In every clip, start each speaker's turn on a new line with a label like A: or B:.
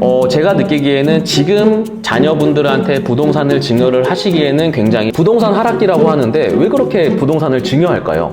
A: 어, 제가 느끼기에는 지금 자녀분들한테 부동산을 증여를 하시기에는 굉장히 부동산 하락기라고 하는데 왜 그렇게 부동산을 증여할까요?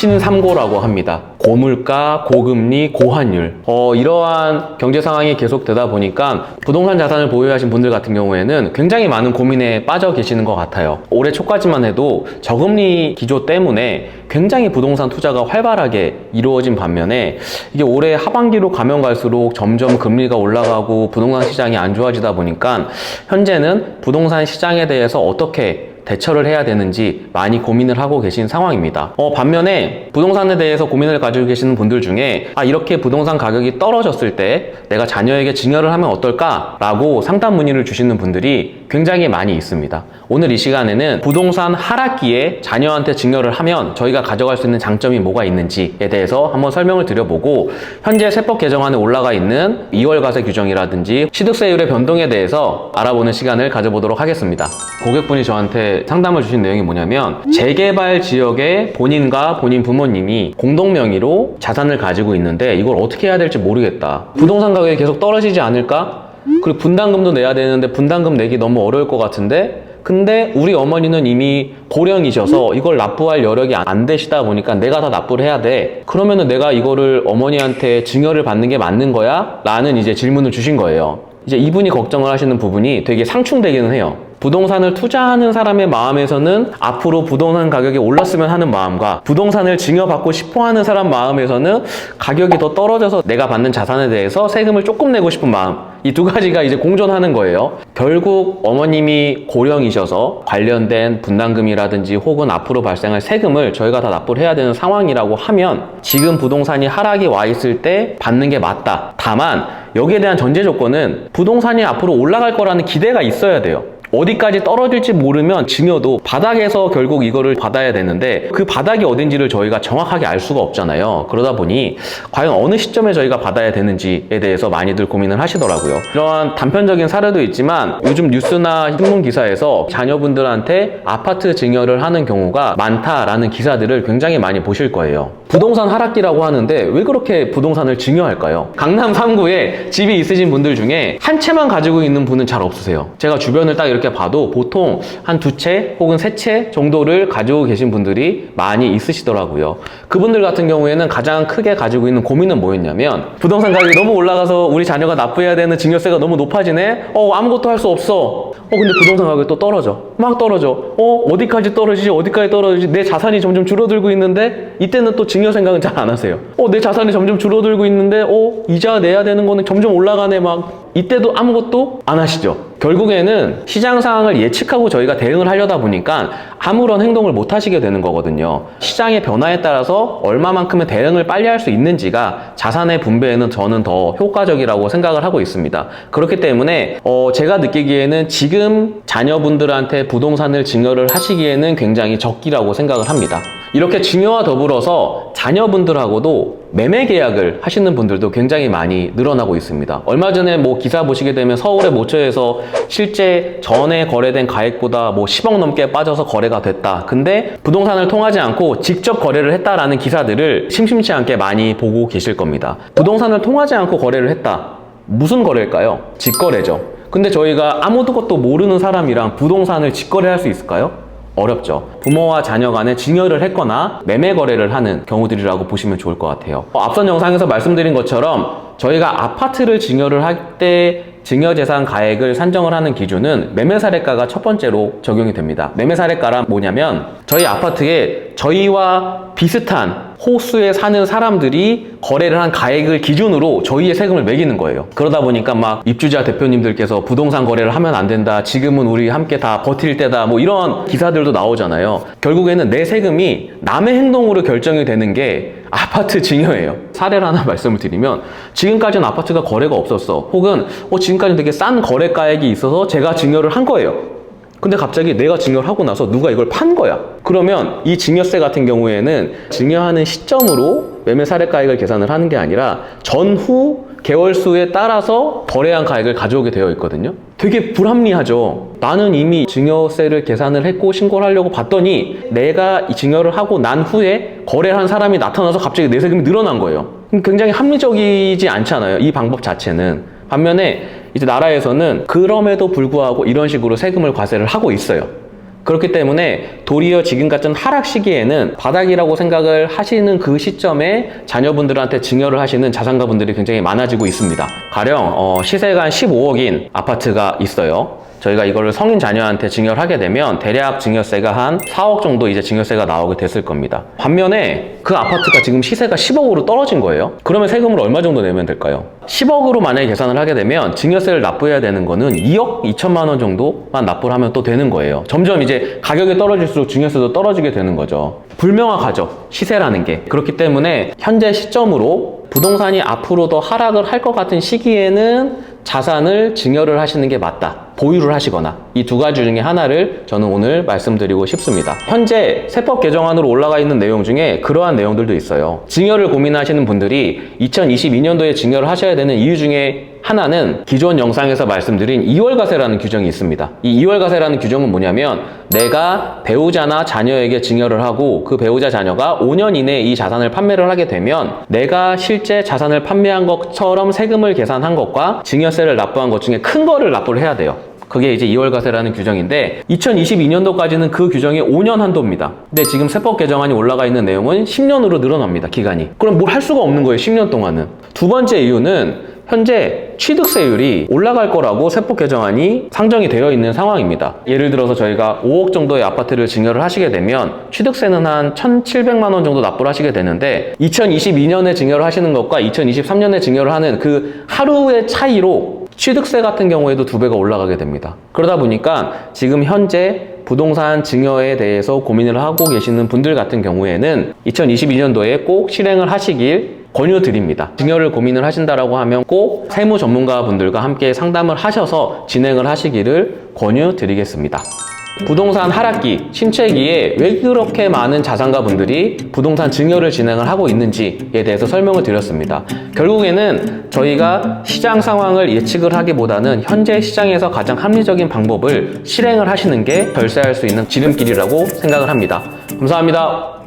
A: 신삼고라고 합니다. 고물가, 고금리, 고환율. 어, 이러한 경제 상황이 계속되다 보니까 부동산 자산을 보유하신 분들 같은 경우에는 굉장히 많은 고민에 빠져 계시는 것 같아요. 올해 초까지만 해도 저금리 기조 때문에 굉장히 부동산 투자가 활발하게 이루어진 반면에 이게 올해 하반기로 가면 갈수록 점점 금리가 올라가고 부동산 시장이 안 좋아지다 보니까 현재는 부동산 시장에 대해서 어떻게 대처를 해야 되는지 많이 고민을 하고 계신 상황입니다. 어, 반면에 부동산에 대해서 고민을 가지고 계시는 분들 중에 아, 이렇게 부동산 가격이 떨어졌을 때 내가 자녀에게 증여를 하면 어떨까라고 상담 문의를 주시는 분들이 굉장히 많이 있습니다. 오늘 이 시간에는 부동산 하락기에 자녀한테 증여를 하면 저희가 가져갈 수 있는 장점이 뭐가 있는지에 대해서 한번 설명을 드려보고 현재 세법 개정안에 올라가 있는 2월 과세 규정이라든지 취득세율의 변동에 대해서 알아보는 시간을 가져보도록 하겠습니다. 고객분이 저한테 상담을 주신 내용이 뭐냐면 재개발 지역에 본인과 본인 부모님이 공동 명의로 자산을 가지고 있는데 이걸 어떻게 해야 될지 모르겠다. 부동산 가격이 계속 떨어지지 않을까? 그리고 분담금도 내야 되는데 분담금 내기 너무 어려울 것 같은데 근데 우리 어머니는 이미 고령이셔서 이걸 납부할 여력이 안 되시다 보니까 내가 다 납부를 해야 돼. 그러면은 내가 이거를 어머니한테 증여를 받는 게 맞는 거야? 라는 이제 질문을 주신 거예요. 이제 이분이 걱정을 하시는 부분이 되게 상충되기는 해요. 부동산을 투자하는 사람의 마음에서는 앞으로 부동산 가격이 올랐으면 하는 마음과 부동산을 증여받고 싶어 하는 사람 마음에서는 가격이 더 떨어져서 내가 받는 자산에 대해서 세금을 조금 내고 싶은 마음. 이 두 가지가 이제 공존하는 거예요. 결국 어머님이 고령이셔서 관련된 분담금이라든지 혹은 앞으로 발생할 세금을 저희가 다 납부를 해야 되는 상황이라고 하면 지금 부동산이 하락이 와 있을 때 받는 게 맞다. 다만 여기에 대한 전제 조건은 부동산이 앞으로 올라갈 거라는 기대가 있어야 돼요. 어디까지 떨어질지 모르면 증여도 바닥에서 결국 이거를 받아야 되는데 그 바닥이 어딘지를 저희가 정확하게 알 수가 없잖아요. 그러다 보니 과연 어느 시점에 저희가 받아야 되는지에 대해서 많이들 고민을 하시더라고요. 이러한 단편적인 사례도 있지만 요즘 뉴스나 신문 기사에서 자녀분들한테 아파트 증여를 하는 경우가 많다라는 기사들을 굉장히 많이 보실 거예요. 부동산 하락기라고 하는데 왜 그렇게 부동산을 증여할까요? 강남 3구에 집이 있으신 분들 중에 한 채만 가지고 있는 분은 잘 없으세요. 제가 주변을 딱 이렇게 봐도 보통 한 두 채 혹은 세 채 정도를 가지고 계신 분들이 많이 있으시더라고요. 그분들 같은 경우에는 가장 크게 가지고 있는 고민은 뭐였냐면 부동산 가격이 너무 올라가서 우리 자녀가 납부해야 되는 증여세가 너무 높아지네? 어, 아무것도 할 수 없어. 어, 근데 부동산 가격이 또 떨어져. 막 떨어져. 어, 어디까지 떨어지지? 어디까지 떨어지지? 내 자산이 점점 줄어들고 있는데 이때는 또 증여 생각은 잘 안 하세요. 어, 내 자산이 점점 줄어들고 있는데 어, 이자 내야 되는 거는 점점 올라가네 막 이때도 아무것도 안 하시죠. 결국에는 시장 상황을 예측하고 저희가 대응을 하려다 보니까 아무런 행동을 못 하시게 되는 거거든요. 시장의 변화에 따라서 얼마만큼의 대응을 빨리 할 수 있는지가 자산의 분배에는 저는 더 효과적이라고 생각을 하고 있습니다. 그렇기 때문에 어, 제가 느끼기에는 지금 자녀분들한테 부동산을 증여를 하시기에는 굉장히 적기라고 생각을 합니다. 이렇게 증여와 더불어서 자녀분들하고도 매매 계약을 하시는 분들도 굉장히 많이 늘어나고 있습니다. 얼마 전에 뭐 기사 보시게 되면 서울의 모처에서 실제 전에 거래된 가액보다 뭐 10억 넘게 빠져서 거래가 됐다. 근데 부동산을 통하지 않고 직접 거래를 했다라는 기사들을 심심치 않게 많이 보고 계실 겁니다. 부동산을 통하지 않고 거래를 했다. 무슨 거래일까요? 직거래죠. 근데 저희가 아무것도 모르는 사람이랑 부동산을 직거래할 수 있을까요? 어렵죠. 부모와 자녀 간에 증여를 했거나 매매 거래를 하는 경우들이라고 보시면 좋을 것 같아요. 어, 앞선 영상에서 말씀드린 것처럼 저희가 아파트를 증여를 할 때 증여재산 가액을 산정을 하는 기준은 매매사례가가 첫 번째로 적용이 됩니다. 매매사례가란 뭐냐면 저희 아파트에 저희와 비슷한 호수에 사는 사람들이 거래를 한 가액을 기준으로 저희의 세금을 매기는 거예요. 그러다 보니까 막 입주자 대표님들께서 부동산 거래를 하면 안 된다. 지금은 우리 함께 다 버틸 때다. 뭐 이런 기사들도 나오잖아요. 결국에는 내 세금이 남의 행동으로 결정이 되는 게 아파트 증여예요. 사례를 하나 말씀을 드리면 지금까지는 아파트가 거래가 없었어. 혹은 어, 지금까지 되게 싼 거래가액이 있어서 제가 증여를 한 거예요. 근데 갑자기 내가 증여를 하고 나서 누가 이걸 판 거야. 그러면 이 증여세 같은 경우에는 증여하는 시점으로 매매 사례 가액을 계산을 하는 게 아니라 전후 개월 수에 따라서 거래한 가액을 가져오게 되어 있거든요. 되게 불합리하죠. 나는 이미 증여세를 계산을 했고 신고를 하려고 봤더니 내가 이 증여를 하고 난 후에 거래를 한 사람이 나타나서 갑자기 내 세금이 늘어난 거예요. 굉장히 합리적이지 않잖아요. 이 방법 자체는. 반면에 이제 나라에서는 그럼에도 불구하고 이런 식으로 세금을 과세를 하고 있어요. 그렇기 때문에 도리어 지금 같은 하락 시기에는 바닥이라고 생각을 하시는 그 시점에 자녀분들한테 증여를 하시는 자산가분들이 굉장히 많아지고 있습니다. 가령 어, 시세가 한 15억인 아파트가 있어요. 저희가 이거를 성인 자녀한테 증여를 하게 되면 대략 증여세가 한 4억 정도 이제 증여세가 나오게 됐을 겁니다. 반면에 그 아파트가 지금 시세가 10억으로 떨어진 거예요. 그러면 세금을 얼마 정도 내면 될까요? 10억으로 만약에 계산을 하게 되면 증여세를 납부해야 되는 거는 2억 2천만 원 정도만 납부를 하면 또 되는 거예요. 점점 이제 가격이 떨어질수록 증여세도 떨어지게 되는 거죠. 불명확하죠. 시세라는 게. 그렇기 때문에 현재 시점으로 부동산이 앞으로 더 하락을 할 것 같은 시기에는 자산을 증여를 하시는 게 맞다. 보유를 하시거나 이 두 가지 중에 하나를 저는 오늘 말씀드리고 싶습니다. 현재 세법 개정안으로 올라가 있는 내용 중에 그러한 내용들도 있어요. 증여를 고민하시는 분들이 2022년도에 증여를 하셔야 되는 이유 중에 하나는 기존 영상에서 말씀드린 2월과세라는 규정이 있습니다. 이 2월과세라는 규정은 뭐냐면 내가 배우자나 자녀에게 증여를 하고 그 배우자 자녀가 5년 이내에 이 자산을 판매를 하게 되면 내가 실제 자산을 판매한 것처럼 세금을 계산한 것과 증여세를 납부한 것 중에 큰 거를 납부를 해야 돼요. 그게 이제 2월과세라는 규정인데 2022년도까지는 그 규정이 5년 한도입니다. 근데 지금 세법 개정안이 올라가 있는 내용은 10년으로 늘어납니다. 기간이. 그럼 뭘 할 수가 없는 거예요. 10년 동안은. 두 번째 이유는 현재 취득세율이 올라갈 거라고 세법 개정안이 상정이 되어 있는 상황입니다. 예를 들어서 저희가 5억 정도의 아파트를 증여를 하시게 되면 취득세는 한 1,700만 원 정도 납부를 하시게 되는데 2022년에 증여를 하시는 것과 2023년에 증여를 하는 그 하루의 차이로 취득세 같은 경우에도 두 배가 올라가게 됩니다. 그러다 보니까 지금 현재 부동산 증여에 대해서 고민을 하고 계시는 분들 같은 경우에는 2022년도에 꼭 실행을 하시길 권유드립니다. 증여를 고민을 하신다라고 하면 꼭 세무 전문가 분들과 함께 상담을 하셔서 진행을 하시기를 권유드리겠습니다. 부동산 하락기, 침체기에 왜 그렇게 많은 자산가 분들이 부동산 증여를 진행을 하고 있는지에 대해서 설명을 드렸습니다. 결국에는 저희가 시장 상황을 예측을 하기보다는 현재 시장에서 가장 합리적인 방법을 실행을 하시는 게 결세할 수 있는 지름길이라고 생각을 합니다. 감사합니다.